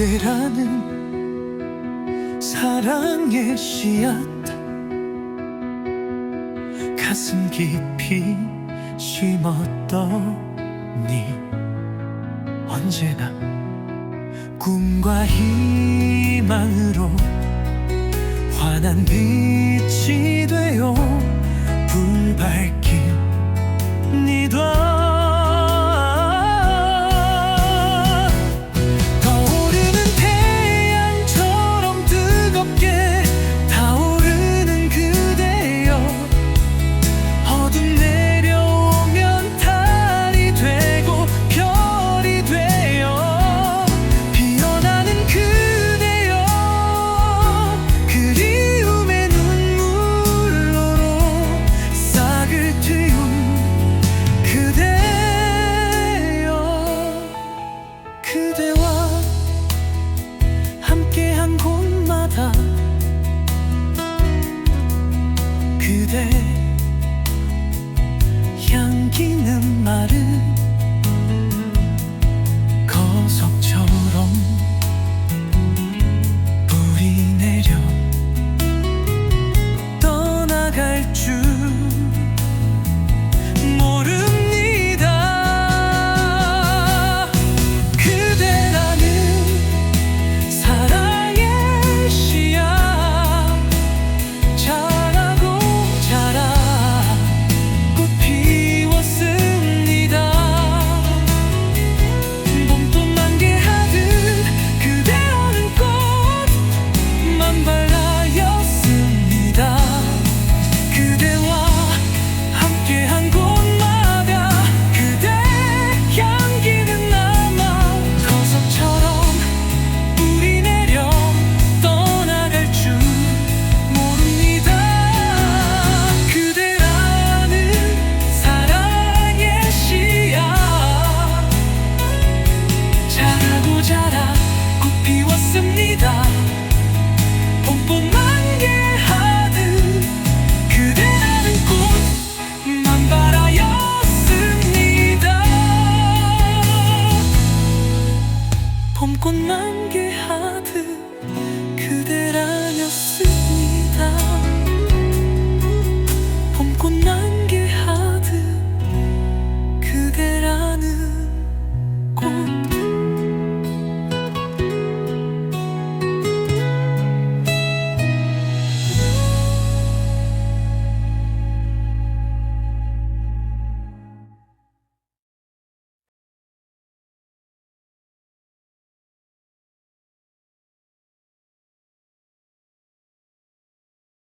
그대라는 사랑의 씨앗. 가슴 깊이 심었더니 언제나 꿈과 희망으로 환한 빛이 되요 그대 향기는 마른 꽃만 그